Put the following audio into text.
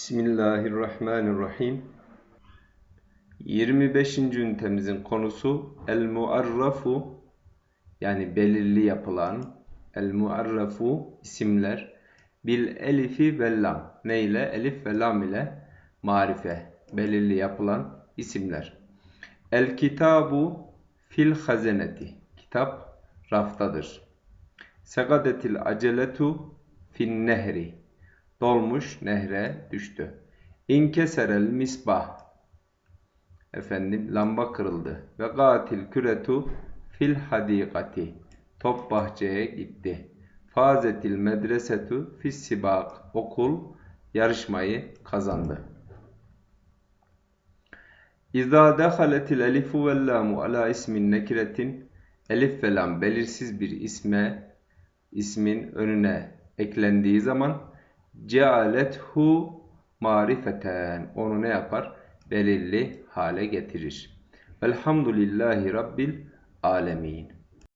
Bismillahirrahmanirrahim. 25. ünitemizin konusu el muarrafu yani belirli yapılan el muarrafu isimler bil elifi ve lam. Ne ile? Elif ve lam ile marife belirli yapılan isimler. El kitabu fil hazeneti. Kitap raftadır. Segadetil aceletu fin nehri. Dolmuş nehre düştü. İnkeserel misbah. Efendim lamba kırıldı. Ve gatil küretu fil hadikati. Top bahçeye gitti. Fazetil medresetu fis sibak. Okul yarışmayı kazandı. İza dehaletil elifu vel lamu ala ismin nekiretin elif ve lam belirsiz bir isme ismin önüne eklendiği zaman cealethu marifeten onu ne yapar? Belirli hale getirir. Velhamdülillahi Rabbil alemin.